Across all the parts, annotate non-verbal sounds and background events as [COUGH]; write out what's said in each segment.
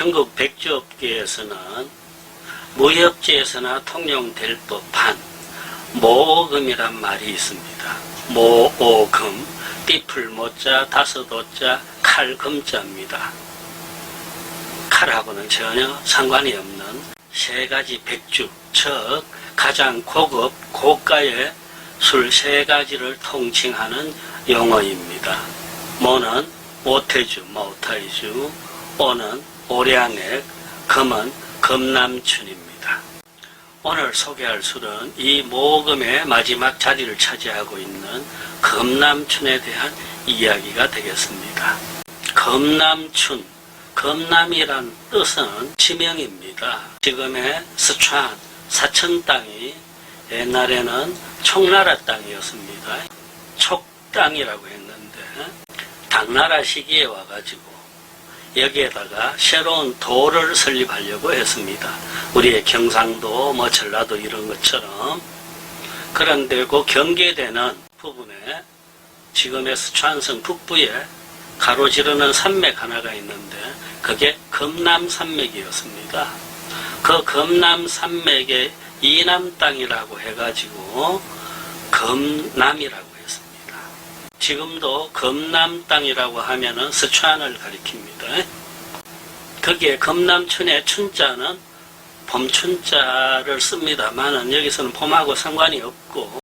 전국 백주업계에서는 무협지에서나 통용될 법한 모금이란 말이 있습니다. 모오금, 띠풀 모자, 다섯 오자, 칼금자입니다. 칼하고는 전혀 상관이 없는 세 가지 백주, 즉 가장 고급 고가의 술 세 가지를 통칭하는 용어입니다. 모는 오태주, 모타이주, 오는 오량액, 금은 금남춘입니다. 오늘 소개할 술은 이 모금의 마지막 자리를 차지하고 있는 금남춘에 대한 이야기가 되겠습니다. 금남춘, 금남이란 뜻은 지명입니다. 지금의 스촨, 사천 땅이 옛날에는 총나라 땅이었습니다. 촉땅이라고 했는데 당나라 시기에 와가지고 여기에다가 새로운 도를 설립하려고 했습니다. 우리의 경상도, 뭐 전라도 이런 것처럼 그런데 그 경계되는 부분에 지금의 스촨성 북부에 가로지르는 산맥 하나가 있는데 그게 금남산맥이었습니다. 그 금남산맥의 이남 땅이라고 해가지고 금남이라고 했습니다. 지금도 금남 땅이라고 하면은 스촨을 가리킵니다. 거기에 금남춘의 춘자는 봄춘자를 씁니다만은 여기서는 봄하고 상관이 없고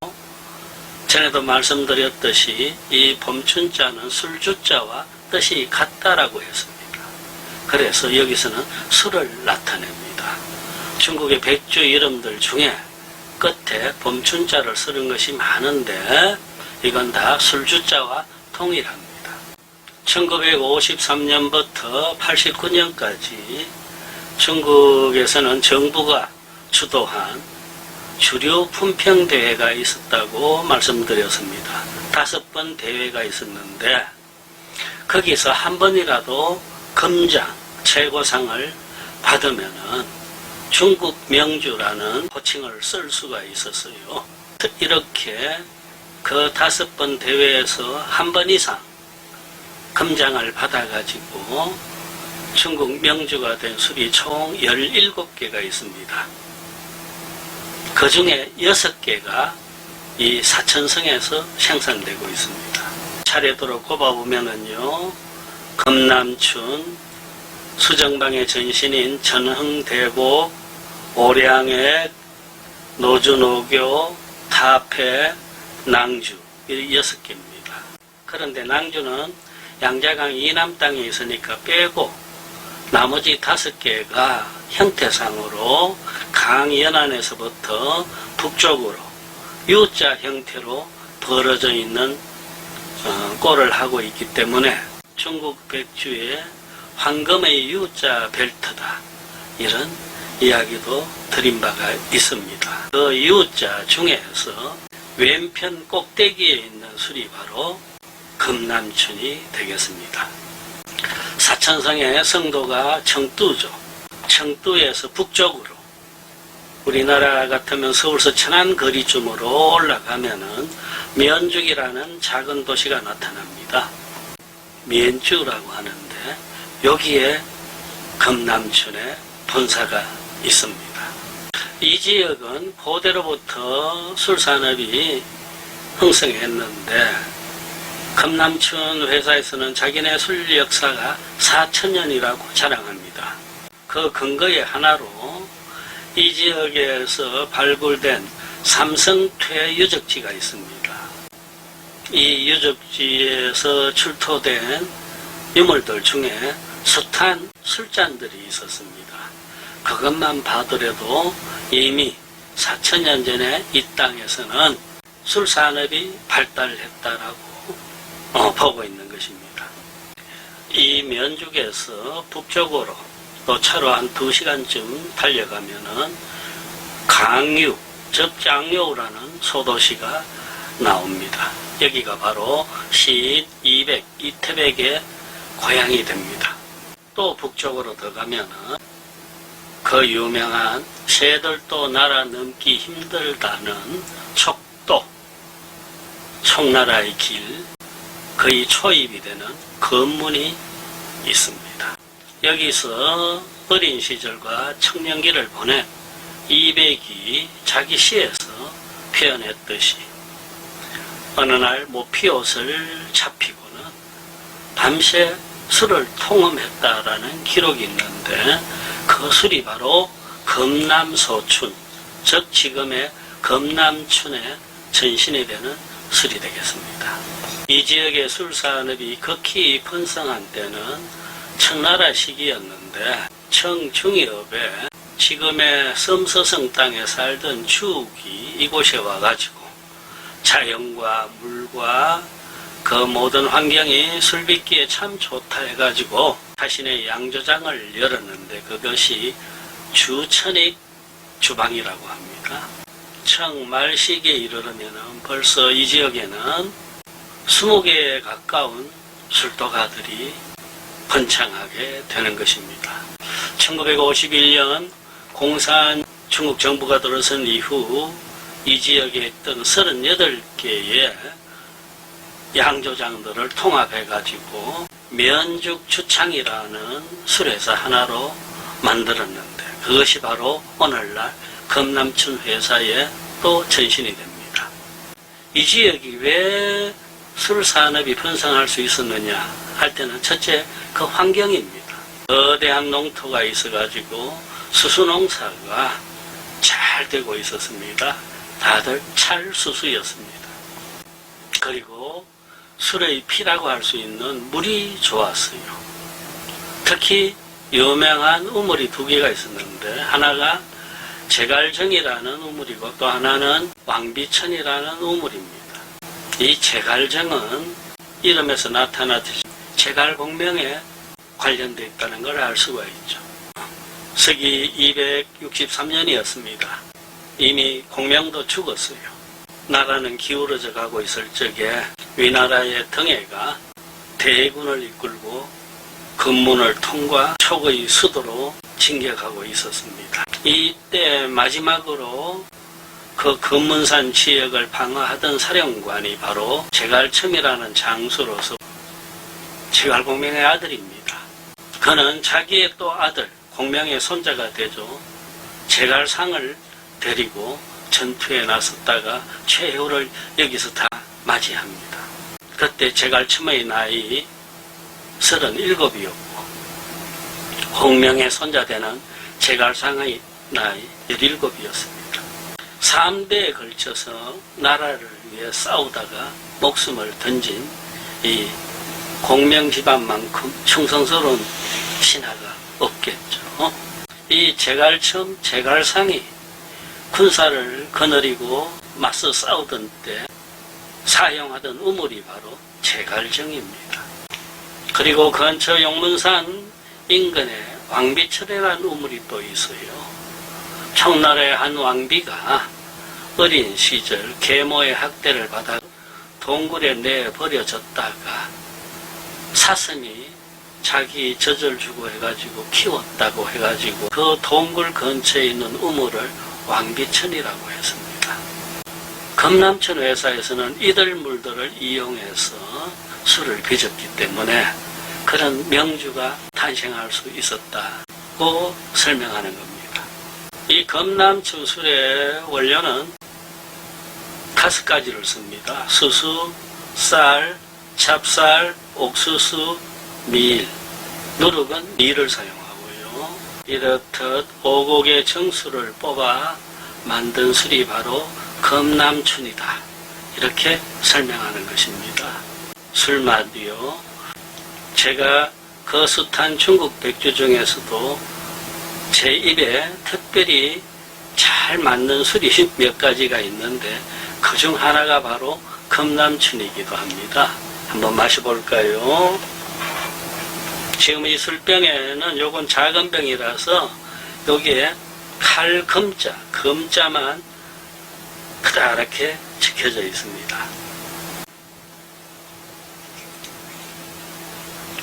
전에도 말씀드렸듯이 이 봄춘자는 술주자와 뜻이 같다라고 했습니다. 그래서 여기서는 술을 나타냅니다. 중국의 백주 이름들 중에 끝에 봄춘자를 쓰는 것이 많은데 이건 다 술주자와 동일합니다. 1953년부터 89년까지 중국에서는 정부가 주도한 주류 품평 대회가 있었다고 말씀드렸습니다. 다섯 번 대회가 있었는데 거기서 한 번이라도 금장 최고상을 받으면은 중국 명주라는 호칭을 쓸 수가 있었어요. 이렇게 그 다섯 번 대회에서 한 번 이상 금장을 받아가지고 중국 명주가 된 술이 총 17개가 있습니다. 그 중에 6개가 이 사천성에서 생산되고 있습니다. 차례대로 꼽아보면은요, 금남춘, 수정방의 전신인 전흥대복, 오량액, 노주노교, 타패, 낭주 이 여섯 개입니다. 그런데 낭주는 양자강 이남 땅에 있으니까 빼고 나머지 다섯 개가 형태상으로 강 연안에서부터 북쪽으로 U자 형태로 벌어져 있는 어, 꼴을 하고 있기 때문에 중국 백주의 황금의 U자 벨트다 이런 이야기도 드린 바가 있습니다. 그 U자 중에서 왼편 꼭대기에 있는 술이 바로 금남춘이 되겠습니다. 사천성의 성도가 청두죠. 청두에서 북쪽으로 우리나라 같으면 서울서 천안 거리쯤으로 올라가면은 면죽이라는 작은 도시가 나타납니다. 면주라고 하는데 여기에 금남춘의 본사가 있습니다. 이 지역은 고대로부터 술산업이 흥성했는데 금남춘 회사에서는 자기네 술 역사가 4천년이라고 자랑합니다. 그 근거의 하나로 이 지역에서 발굴된 삼성퇴 유적지가 있습니다. 이 유적지에서 출토된 유물들 중에 숱한 술잔들이 있었습니다. 그것만 봐더라도 이미 4천년 전에 이 땅에서는 술산업이 발달했다라고 어, 보고 있는 것입니다. 이 면죽에서 북쪽으로 또 차로 한 2시간쯤 달려가면은 강유, 즉 장유라는 소도시가 나옵니다. 여기가 바로 시인 200, 이태백의 고향이 됩니다. 또 북쪽으로 더 가면은 그 유명한 새들도 날아 넘기 힘들다는 촉도, 총나라의 길, 거의 초입이 되는 건문이 있습니다. 여기서 어린 시절과 청년기를 보낸 이백이 자기 시에서 표현했듯이 어느 날 모피옷을 잡히고는 밤새 술을 통음했다라는 기록이 있는데 그 술이 바로 금남소춘, 즉 지금의 금남춘의 전신이 되는 술이 되겠습니다. 이 지역의 술 산업이 극히 번성한 때는 청나라 시기였는데 청중이업에 지금의 섬서성 땅에 살던 주욱이 이곳에 와가지고 자연과 물과 그 모든 환경이 술 빚기에 참 좋다 해가지고 자신의 양조장을 열었는데 그것이 주천익 주방이라고 합니다. 청 말 시기에 이르르면 벌써 이 지역에는 20개에 가까운 술도가들이 번창하게 되는 것입니다. 1951년 공산 중국 정부가 들어선 이후 이 지역에 있던 38개의 양조장들을 통합해가지고 면죽 주창이라는 술회사 하나로 만들었는데 그것이 바로 오늘날 금남춘 회사의 또 전신이 됩니다. 이 지역이 왜 술 산업이 번성할 수 있었느냐 할 때는 첫째 그 환경입니다. 거대한 농토가 있어가지고 수수농사가 잘 되고 있었습니다. 다들 찰수수였습니다. 그리고 술의 피라고 할 수 있는 물이 좋았어요. 특히 유명한 우물이 두 개가 있었는데 하나가 제갈정이라는 우물이고 또 하나는 왕비천이라는 우물입니다. 이 제갈정은 이름에서 나타나듯이 제갈공명에 관련되어 있다는 걸 알 수가 있죠. 서기 263년이었습니다. 이미 공명도 죽었어요. 나라는 기울어져 가고 있을 적에 위나라의 등해가 대군을 이끌고 금문을 통과 촉의 수도로 진격하고 있었습니다. 이때 마지막으로 그 금문산 지역을 방어하던 사령관이 바로 제갈첨이라는 장수로서 제갈공명의 아들입니다. 그는 자기의 또 아들 공명의 손자가 되죠. 제갈상을 데리고 전투에 나섰다가 최후를 여기서 다 맞이합니다. 그때 제갈첨의 나이 37이었고 공명의 손자 되는 제갈상의 나이 17이었습니다. 3대에 걸쳐서 나라를 위해 싸우다가 목숨을 던진 이 공명 집안만큼 충성스러운 신하가 없겠죠. 이 제갈첨, 제갈상이 군사를 거느리고 맞서 싸우던 때 사용하던 우물이 바로 제갈정입니다. 그리고 근처 용문산 인근에 왕비철이라는 우물이 또 있어요. 청나라의 한 왕비가 어린 시절 계모의 학대를 받아 동굴에 내버려졌다가 사슴이 자기 젖을 주고 해가지고 키웠다고 해가지고 그 동굴 근처에 있는 우물을 왕비천이라고 했습니다. 금남천 회사에서는 이들 물들을 이용해서 술을 빚었기 때문에 그런 명주가 탄생할 수 있었다고 설명하는 겁니다. 이 금남천 술의 원료는 다섯 가지를 씁니다. 수수, 쌀, 찹쌀, 옥수수, 밀. 누룩은 밀을 사용하고요. 이렇듯 오곡의 정수를 뽑아 만든 술이 바로 금남춘이다. 이렇게 설명하는 것입니다. 술맛이요. 제가 그 숱한 중국 백주 중에서도 제 입에 특별히 잘 맞는 술이 [LAUGHS] 몇 가지가 있는데 그 중 하나가 바로 금남춘이기도 합니다. 한번 마셔볼까요? 지금 이 술병에는 요건 작은 병이라서 여기에 칼 금자, 금자만 그다랗게 적혀져 있습니다.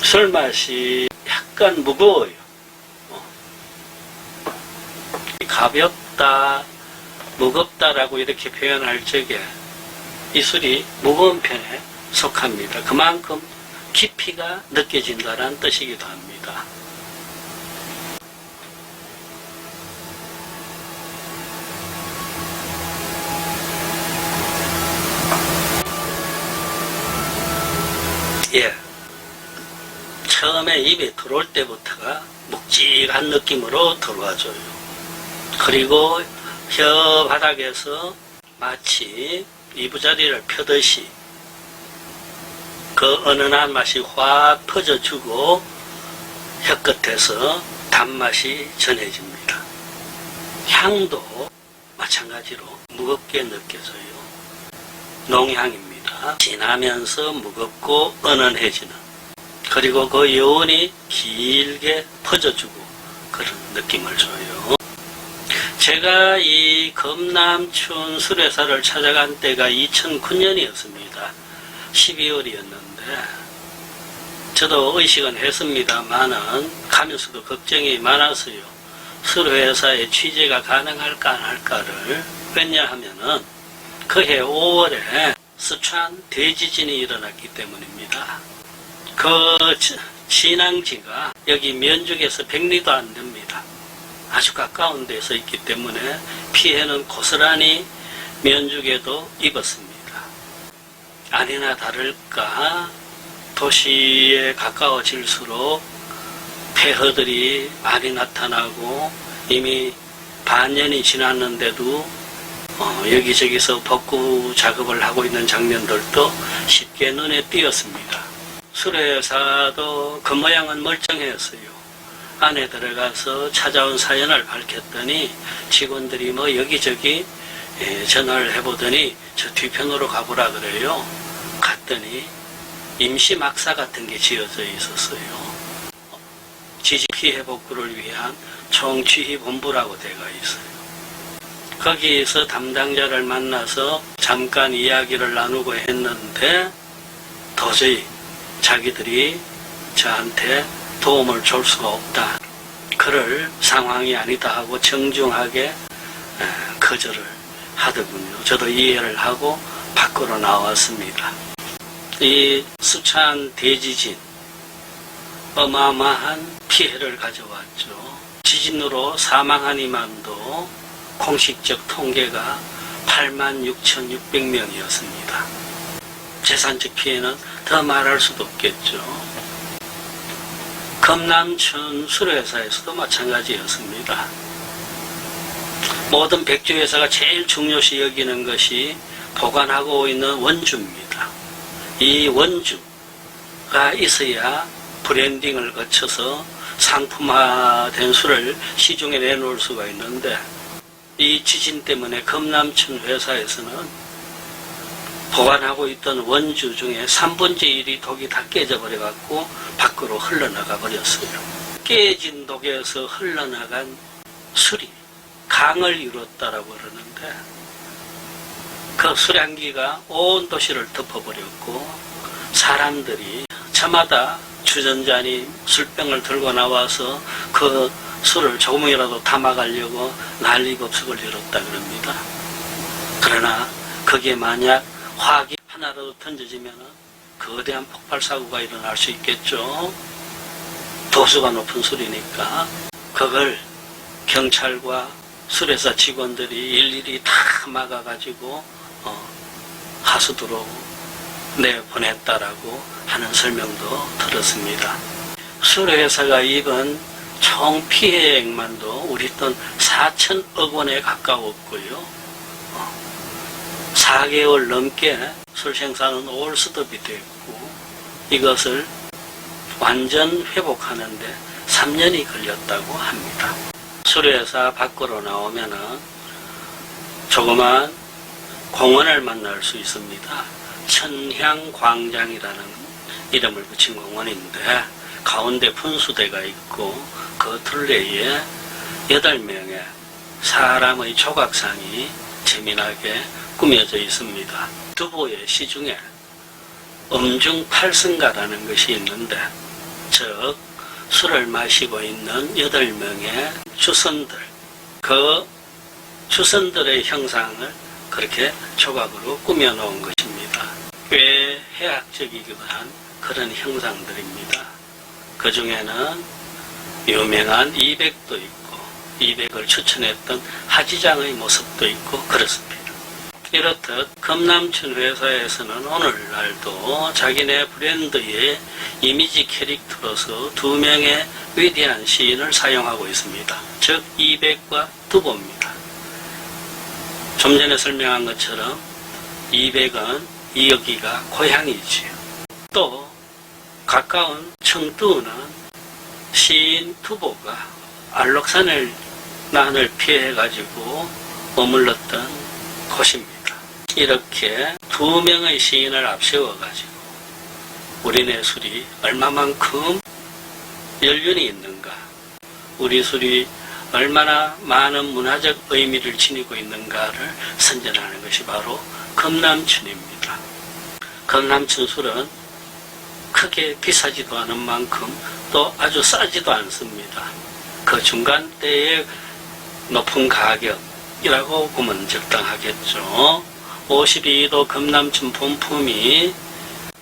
술 맛이 약간 무거워요. 어. 가볍다, 무겁다라고 이렇게 표현할 적에 이 술이 무거운 편에 속합니다. 그만큼 깊이가 느껴진다는 뜻이기도 합니다. 예. 처음에 입에 들어올 때부터가 묵직한 느낌으로 들어와줘요. 그리고 혀 바닥에서 마치 이부자리를 펴듯이 그 은은한 맛이 확 퍼져주고 혀끝에서 단맛이 전해집니다. 향도 마찬가지로 무겁게 느껴져요. 농향입니다. 진하면서 무겁고 은은해지는 그리고 그 여운이 길게 퍼져주고 그런 느낌을 줘요. 제가 이 금남춘 술회사를 찾아간 때가 2009년이었습니다. 12월이었는데 저도 의식은 했습니다만은 가면서도 걱정이 많았어요. 술 회사에 취재가 가능할까 안 할까를 왜냐하면은 그해 5월에 스촨 대지진이 일어났기 때문입니다. 그 지- 진앙지가 여기 면죽에서 100리도 안 됩니다. 아주 가까운 데서 있기 때문에 피해는 고스란히 면죽에도 입었습니다. 아니나 다를까 도시에 가까워질수록 폐허들이 많이 나타나고 이미 반년이 지났는데도 어, 여기저기서 복구 작업을 하고 있는 장면들도 쉽게 눈에 띄었습니다. 수레사도 그 모양은 멀쩡했어요. 안에 들어가서 찾아온 사연을 밝혔더니 직원들이 뭐 여기저기 예, 전화를 해보더니 저 뒤편으로 가보라 그래요. 갔더니 임시 막사 같은 게 지어져 있었어요. 지지 피해 복구를 위한 총취희 본부라고 되어 있어요. 거기에서 담당자를 만나서 잠깐 이야기를 나누고 했는데 도저히 자기들이 저한테 도움을 줄 수가 없다. 그럴 상황이 아니다 하고 정중하게 에, 거절을 하더군요. 저도 이해를 하고 밖으로 나왔습니다. 이 수찬 대지진 어마어마한 피해를 가져왔죠. 지진으로 사망한 이만도 공식적 통계가 86,600명이었습니다. 재산적 피해는 더 말할 수도 없겠죠. 금남춘 수로회사에서도 마찬가지였습니다. 모든 백주회사가 제일 중요시 여기는 것이 보관하고 있는 원주입니다. 이 원주가 있어야 브랜딩을 거쳐서 상품화된 술을 시중에 내놓을 수가 있는데 이 지진 때문에 금남춘 회사에서는 보관하고 있던 원주 중에 3분의 1이 독이 다 깨져버려 갖고 밖으로 흘러나가 버렸어요. 깨진 독에서 흘러나간 술이 강을 이뤘다라고 그러는데 그 술향기가 온 도시를 덮어버렸고 사람들이 저마다 주전자니 술병을 들고 나와서 그 술을 조금이라도 담아가려고 난리법석을 이뤘다 그럽니다. 그러나 거기에 만약 화학이 하나라도 던져지면 거대한 폭발 사고가 일어날 수 있겠죠. 도수가 높은 술이니까 그걸 경찰과 술회사 직원들이 일일이 다 막아가지고 어, 하수도로 내보냈다라고 하는 설명도 들었습니다. 술회사가 입은 총 피해액만도 우리 돈 4천억 원에 가까웠고요. 4개월 넘게 술 생산은 올스톱이 됐고 이것을 완전 회복하는데 3년이 걸렸다고 합니다. 술회사 밖으로 나오면은 조그만 공원을 만날 수 있습니다. 천향광장이라는 이름을 붙인 공원인데 가운데 분수대가 있고 그 둘레에 여덟 명의 사람의 조각상이 재미나게 꾸며져 있습니다. 두보의 시중에 음중 팔승가라는 것이 있는데 즉 술을 마시고 있는 여덟 명의 주선들 그 주선들의 형상을 그렇게 조각으로 꾸며놓은 것입니다. 꽤 해학적이기도 한 그런 형상들입니다. 그 중에는 유명한 이백도 있고 이백을 추천했던 하지장의 모습도 있고 그렇습니다. 이렇듯 금남춘 회사에서는 오늘날도 자기네 브랜드의 이미지 캐릭터로서 두 명의 위대한 시인을 사용하고 있습니다. 즉 이백과 두보입니다. 좀 전에 설명한 것처럼 이백은 여기가 고향이지요. 또 가까운 청두는 시인 투보가 알록산을 난을 피해 가지고 머물렀던 곳입니다. 이렇게 두 명의 시인을 앞세워 가지고 우리네 술이 얼마만큼 연륜이 있는가, 우리 술이 얼마나 많은 문화적 의미를 지니고 있는가를 선전하는 것이 바로 금남춘입니다. 금남춘 술은 크게 비싸지도 않은 만큼 또 아주 싸지도 않습니다. 그 중간대의 높은 가격이라고 보면 적당하겠죠. 52도 금남춘 본품이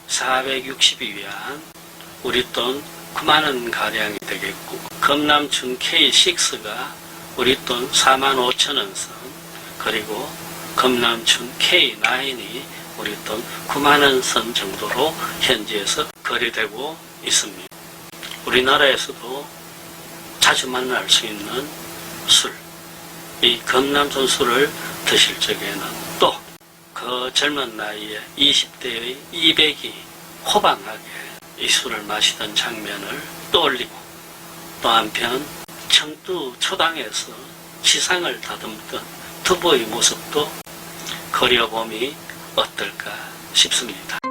460위안, 우리 돈 9만 원 가량이 되겠고, 금남춘 K6가 우리 돈 4만 5천 원 선, 그리고 금남춘 K9이 우리 돈 9만 원 선 정도로 현지에서 거래되고 있습니다. 우리나라에서도 자주 만날 수 있는 술, 이 금남춘 술을 드실 적에는 또 그 젊은 나이에 20대의 200이 호방하게 이 술을 마시던 장면을 떠올리고 또 한편 청두 초당에서 지상을 다듬던 두보의 모습도 그려봄이 어떨까 싶습니다.